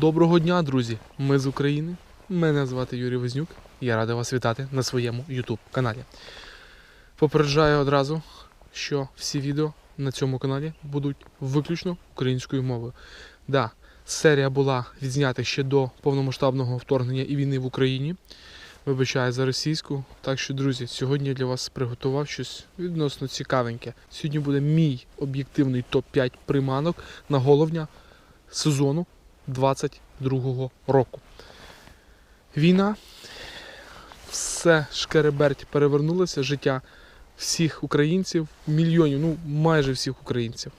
Доброго дня, друзі! Ми з України. Мене звати Юрій Вознюк. Я радий вас вітати на своєму YouTube каналі. Попереджаю одразу, що всі відео на цьому каналі будуть виключно українською мовою. Да, серія була відзнята ще до повномасштабного вторгнення і війни в Україні. Вибачаю за російську. Так що, друзі, сьогодні я для вас приготував щось відносно цікавеньке. Сьогодні буде мій об'єктивний топ-5 приманок на головня сезону 22-го року. Війна, все шкереберть перевернулося, життя всіх українців, мільйонів, ну майже всіх українців.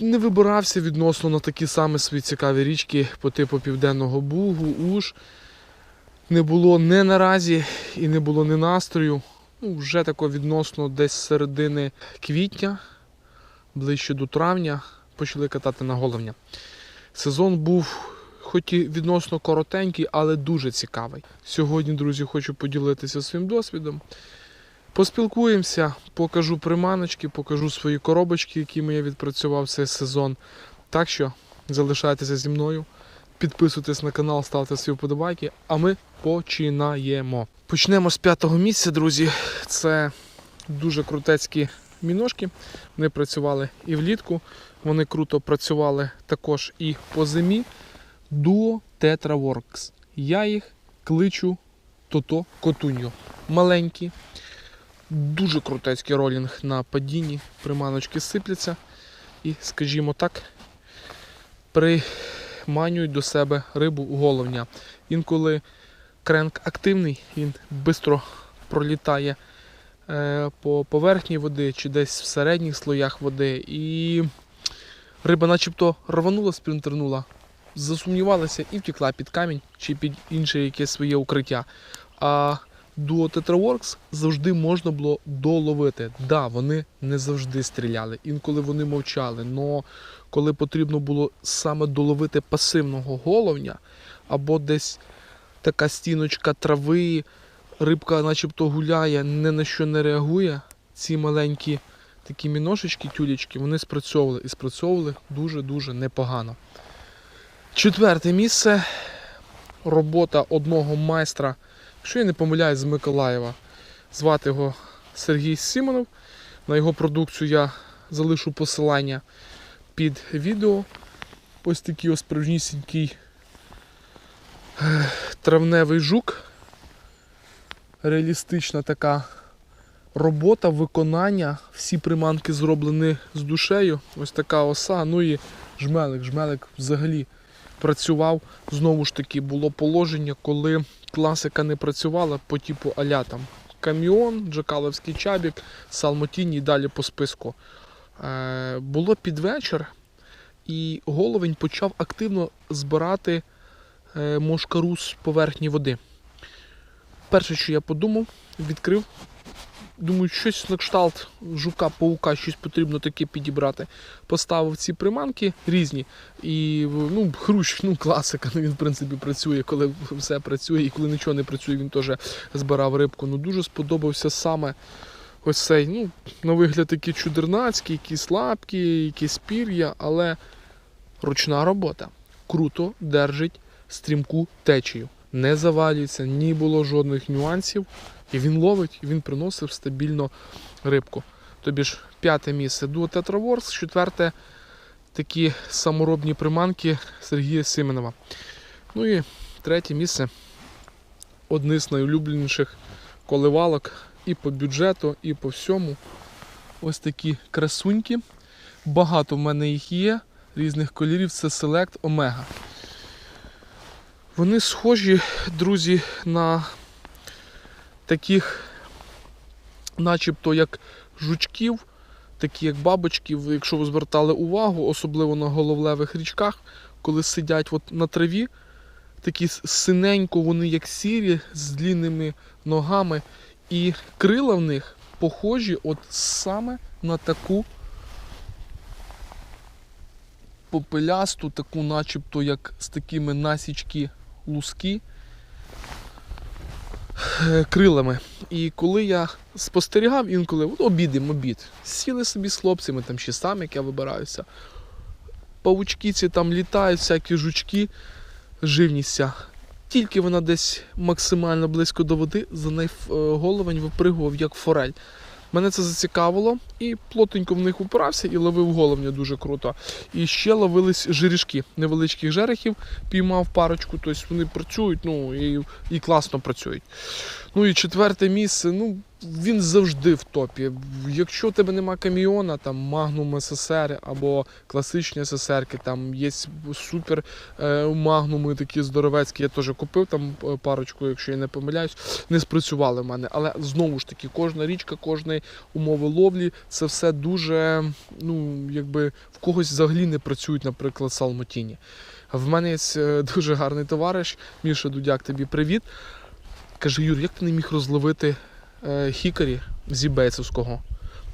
Не вибирався відносно на такі самі свої цікаві річки по типу Південного Бугу, Уж. Не було не наразі і не було не настрою. Ну, вже тако відносно десь середини квітня, ближче до травня, почали катати на головня. Сезон був хоч і відносно коротенький, але дуже цікавий. Сьогодні, друзі, хочу поділитися своїм досвідом. Поспілкуємося, покажу приманочки, покажу свої коробочки, якими я відпрацював цей сезон. Так що залишайтеся зі мною, підписуйтесь на канал, ставте свої вподобайки, а ми починаємо. Почнемо з п'ятого місця, друзі. Це дуже крутецькі міношки. Вони працювали і влітку. Вони круто працювали також і по зимі. Duo Tetraworks. Я їх кличу Тото Котуньо. Маленькі, дуже крутецький ролінг на падінні. Приманочки сипляться. І, скажімо так, приманюють до себе рибу головня. Інколи кренк активний, він швидко пролітає е, по поверхні води чи десь в середніх слоях води. І риба начебто рванула, спринтернула, засумнівалася і втекла під камінь чи під інше якесь своє укриття. А Duo Tetraworks завжди можна було доловити. Да, вони не завжди стріляли, інколи вони мовчали. але коли потрібно було саме доловити пасивного головня, або десь така стіночка трави, рибка начебто гуляє, ні на що не реагує, ці маленькі такі міношечки, тюлечки, вони спрацьовували і спрацьовували дуже-дуже непогано. Четверте місце. Робота одного майстра, якщо я не помиляюсь, з Миколаєва. Звати його Сергій Сімонов. На його продукцію я залишу посилання під відео. Ось такий ось справжнісінький е, травневий жук. Реалістична така робота, виконання. Всі приманки зроблені з душею. Ось така оса. Ну і жмелик. Жмелик взагалі працював. Знову ж таки, було положення, коли класика не працювала по типу аля там каміон, Джакаловський чабік, Салмотіні і далі по списку. Е, було під вечір, і головень почав активно збирати е, мошкару з поверхні води. Перше, що я подумав, відкрив. Думаю, щось на кшталт жука, паука, щось потрібно таке підібрати. Поставив ці приманки різні. І ну, хрущ, ну класика. Ну, він, в принципі, працює, коли все працює, і коли нічого не працює, він теж збирав рибку. Ну, дуже сподобався саме ось цей, ну, на вигляд такий чудернацький, якісь слабкі, якісь пір'я, але ручна робота. Круто держить стрімку течію. Не завалюється, ні було жодних нюансів. І він ловить, і він приносив стабільно рибку. Тобі ж п'яте місце Duo Tetra Wars, четверте такі саморобні приманки Сергія Сименова. Ну і третє місце одне з найулюбленіших коливалок і по бюджету, і по всьому. Ось такі красуньки. Багато в мене їх є, різних кольорів. Це Select Omega. Вони схожі, друзі, на таких, начебто, як жучків, такі як бабочки, якщо ви звертали увагу, особливо на головлевих річках, коли сидять от на траві, такі синенько, вони як сірі, з длінними ногами, і крила в них похожі от саме на таку попелясту, таку, начебто, як з такими насічки луски е, крилами. І коли я спостерігав інколи, от обідим обід, сіли собі з хлопцями, там ще сам, як я вибираюся. Павучки ці там літають, всякі жучки, живністся. Тільки вона десь максимально близько до води, за неї головень випригував як форель. Мене це зацікавило і плотенько в них управся і ловив головня дуже круто. І ще ловились жирішки, невеличких жерехів, піймав парочку, тобто вони працюють, ну і, і класно працюють. Ну і четверте місце, ну він завжди в топі. Якщо у тебе нема каміона, там Magnum СССР або класичні СССР, там є супер е, магнуми такі здоровецькі, я теж купив там е, парочку, якщо я не помиляюсь, не спрацювали в мене. Але знову ж таки, кожна річка, кожні умови ловлі, це все дуже, ну, якби в когось взагалі не працюють, наприклад, салмотіні. В мене є е, дуже гарний товариш, Міша Дудяк, тобі привіт. Каже, Юр, як ти не міг розловити е, хікарі зі бейцевського?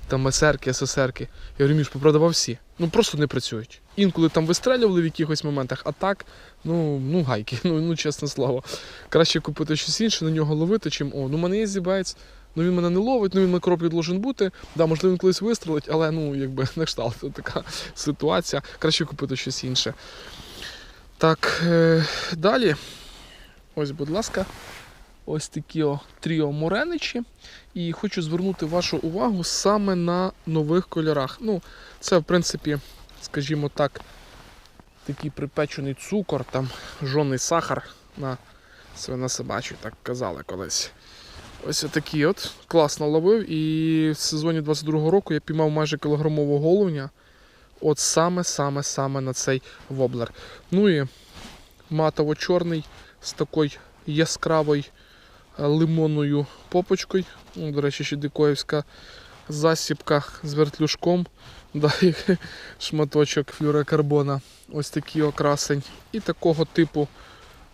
Там есерки, СССРки. Я говорю, Міш, попродавав всі. Ну просто не працюють. Інколи там вистрелювали в якихось моментах, а так, ну, ну гайки, ну, ну чесне слово. Краще купити щось інше, на нього ловити, чим о, ну мене є зібець, ну він мене не ловить, ну він на кроплі должен бути. Да, можливо, він колись вистрелить, але ну, якби не кшталт, така ситуація. Краще купити щось інше. Так, е, далі. Ось, будь ласка, ось такі о, тріо мореничі. І хочу звернути вашу увагу саме на нових кольорах. Ну, це, в принципі, скажімо так, такий припечений цукор, там жжений сахар на свина собачу, так казали колись. Ось такий от класно ловив. І в сезоні 22-го року я піймав майже кілограмового головня. От саме-саме-саме на цей воблер. Ну і матово-чорний з такою яскравою лимонною попочкою. Ну, До речі, ще дикоївська засібка з вертлюжком. Да, шматочок флюрокарбона. Ось такий окрасень. І такого типу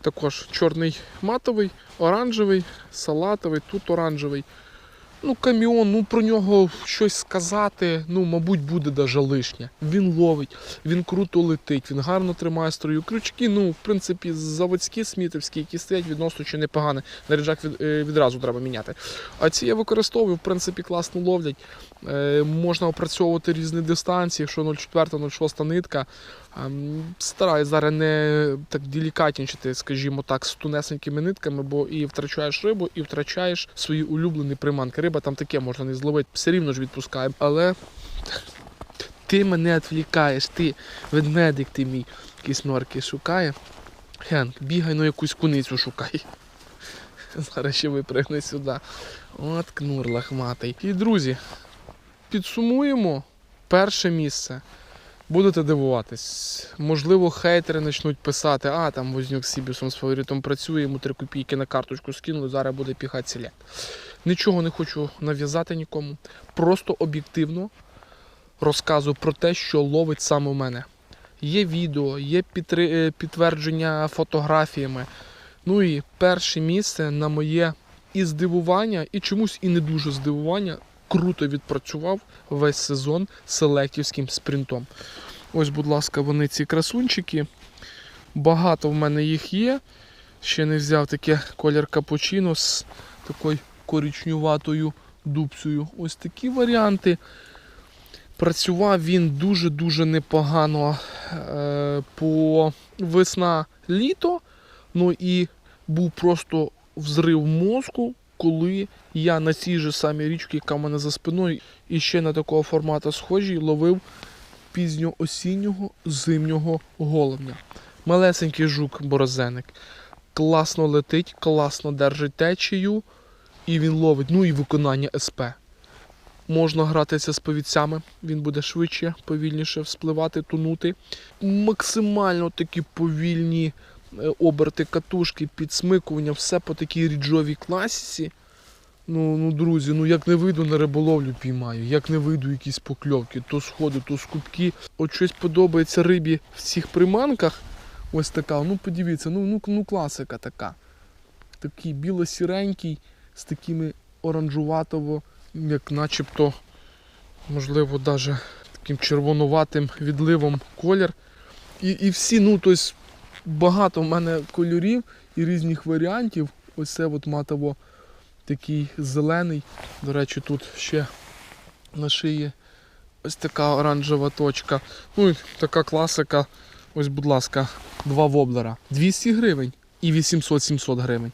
також чорний матовий, оранжевий, салатовий, тут оранжевий. Ну, каміон, ну про нього щось сказати, ну, мабуть, буде даже лишнє. Він ловить, він круто летить, він гарно тримає строю. Крючки, ну, в принципі, заводські смітівські, які стоять відносно чи непогані. Наряджак від, е, відразу треба міняти. А ці я використовую, в принципі, класно ловлять. Е, можна опрацьовувати різні дистанції, якщо 0,4-0,6 нитка. Стараюсь зараз не так делікатнічити, скажімо так, з тунесенькими нитками, бо і втрачаєш рибу, і втрачаєш свої улюблені приманки. Риба там таке можна не зловити, все рівно ж відпускаємо. Але ти мене відвлікаєш, ти ведмедик ти мій, якісь норки шукає. Хенк, бігай ну якусь куницю шукай. Зараз ще випригне сюди. От кнур лахматий. І друзі, підсумуємо перше місце. Будете дивуватись. Можливо, хейтери почнуть писати, а там Вознюк з Сібісом з фаворитом працює, йому 3 копійки на карточку скинули, зараз буде піхати селект. Нічого не хочу нав'язати нікому. Просто об'єктивно розказую про те, що ловить саме у мене. Є відео, є е, підтвердження фотографіями. Ну і перше місце на моє і здивування, і чомусь і не дуже здивування. Круто відпрацював весь сезон селектівським спринтом. Ось, будь ласка, вони ці красунчики. Багато в мене їх є. Ще не взяв таке колір капучино з такою коричнюватою дубцею. Ось такі варіанти. Працював він дуже-дуже непогано е, по весна-літо. Ну і був просто взрив мозку, коли я на цій же самій річці, яка в мене за спиною, і ще на такого формату схожій, ловив пізньоосіннього зимнього головня. Малесенький жук борозеник. Класно летить, класно держить течію, і він ловить. Ну і виконання СП. Можна гратися з повідцями, він буде швидше, повільніше вспливати, тонути. Максимально такі повільні оберти катушки, підсмикування, все по такій ріджовій класіці. Ну, ну, друзі, ну як не вийду на риболовлю піймаю, як не вийду якісь покльовки, то сходи, то скупки. От щось подобається рибі в цих приманках. Ось така, ну подивіться, ну, ну, ну класика така. Такий біло-сіренький, з такими оранжуватово, як начебто, можливо, навіть таким червонуватим відливом колір. І, і всі, ну, тобто, багато в мене кольорів і різних варіантів. Ось це от матово такий зелений. До речі, тут ще на шиї ось така оранжева точка. Ну і така класика. Ось, будь ласка, два воблера. 200 гривень і 800-700 гривень.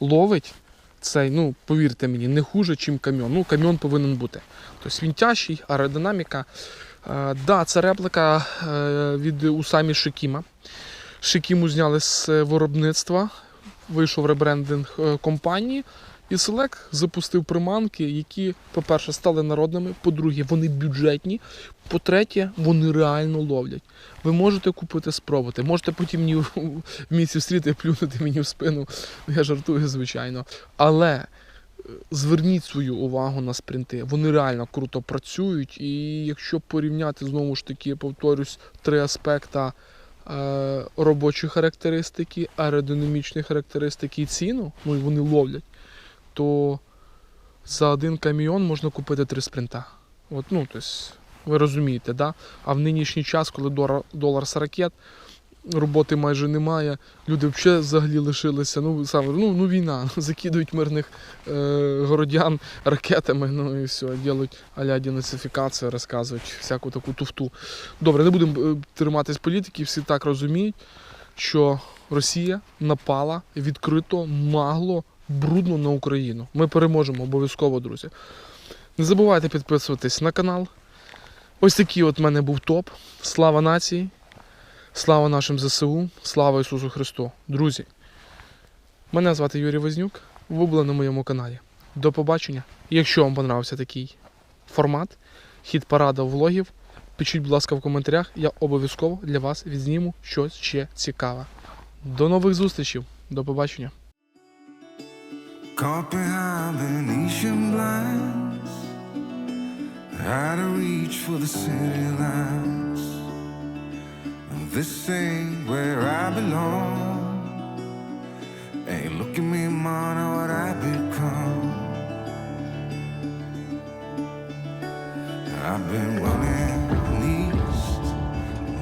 Ловить цей, ну, повірте мені, не хуже, ніж камьон. Ну, камьон повинен бути. Тобто він тяжчий, аеродинаміка. Е, да, це реплика е, від Усамі Шикіма. Шикіму зняли з е, виробництва, вийшов ребрендинг е, компанії. І Select запустив приманки, які, по-перше, стали народними, по-друге, вони бюджетні, по-третє, вони реально ловлять. Ви можете купити, спробувати. Можете потім мені в місці встріти плюнути мені в спину. Я жартую, звичайно. Але е, зверніть свою увагу на спринти. Вони реально круто працюють. І якщо порівняти знову ж таки, повторюсь, три аспекта е, робочі характеристики, аеродинамічні характеристики і ціну, ну і вони ловлять, то за один каміон можна купити три спринта. От, ну, тобто, ви розумієте, да? А в нинішній час, коли долар, долар з ракет, роботи майже немає, люди взагалі взагалі лишилися. Ну, саме, ну, ну війна, закидують мирних е, городян ракетами, ну і все, ділять а-ля денацифікацію, розказують всяку таку туфту. Добре, не будемо е, триматись політики, всі так розуміють, що Росія напала відкрито, нагло, брудно на Україну. Ми переможемо обов'язково, друзі. Не забувайте підписуватись на канал. Ось такий от в мене був топ. Слава нації, слава нашим ЗСУ, слава Ісусу Христу. Друзі, мене звати Юрій Вознюк. Ви були на моєму каналі. До побачення. Якщо вам понравився такий формат, хід парада влогів, пишіть, будь ласка, в коментарях. Я обов'язково для вас відзніму щось ще цікаве. До нових зустрічей. До побачення. Caught behind reach for the city lights. This ain't where I belong. Hey, look at me, man, what I become. I've been running east,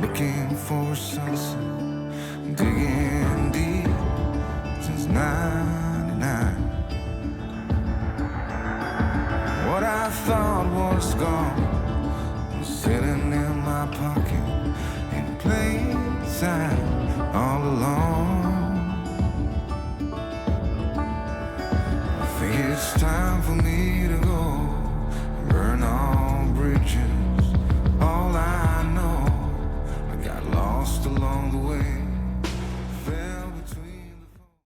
looking for sunset, digging deep since '99. What I thought was gone was sitting in my pocket plain sight